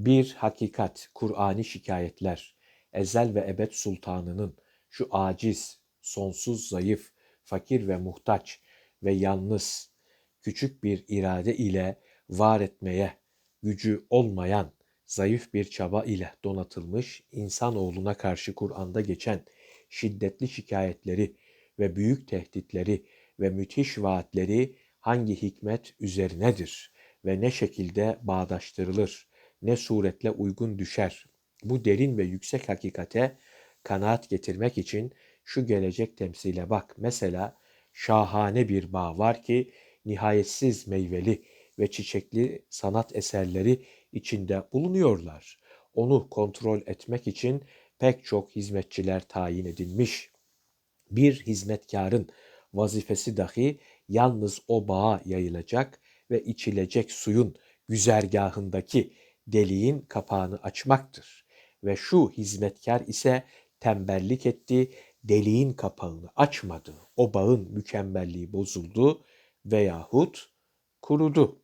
Bir hakikat, Kur'ani şikayetler, ezel ve ebed sultanının şu aciz, sonsuz zayıf, fakir ve muhtaç ve yalnız küçük bir irade ile var etmeye gücü olmayan zayıf bir çaba ile donatılmış insanoğluna karşı Kur'an'da geçen şiddetli şikayetleri ve büyük tehditleri ve müthiş vaatleri hangi hikmet üzerinedir ve ne şekilde bağdaştırılır, ne suretle uygun düşer. Bu derin ve yüksek hakikate kanaat getirmek için şu gelecek temsile bak. Mesela şahane bir bağ var ki nihayetsiz meyveli ve çiçekli sanat eserleri içinde bulunuyorlar. Onu kontrol etmek için pek çok hizmetçiler tayin edilmiş. Bir hizmetkarın vazifesi dahi yalnız o bağa yayılacak ve içilecek suyun güzergahındaki deliğin kapağını açmaktır. Ve şu hizmetkar ise tembellik etti, deliğin kapağını açmadı. O bağın mükemmelliği bozuldu veyahut kurudu.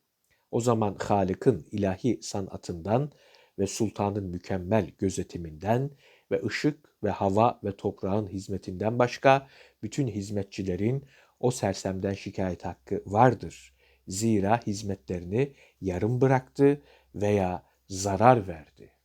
O zaman Halık'ın ilahi sanatından ve sultanın mükemmel gözetiminden ve ışık ve hava ve toprağın hizmetinden başka bütün hizmetçilerin o sersemden şikayet hakkı vardır. Zira hizmetlerini yarım bıraktı veya zarar verdi.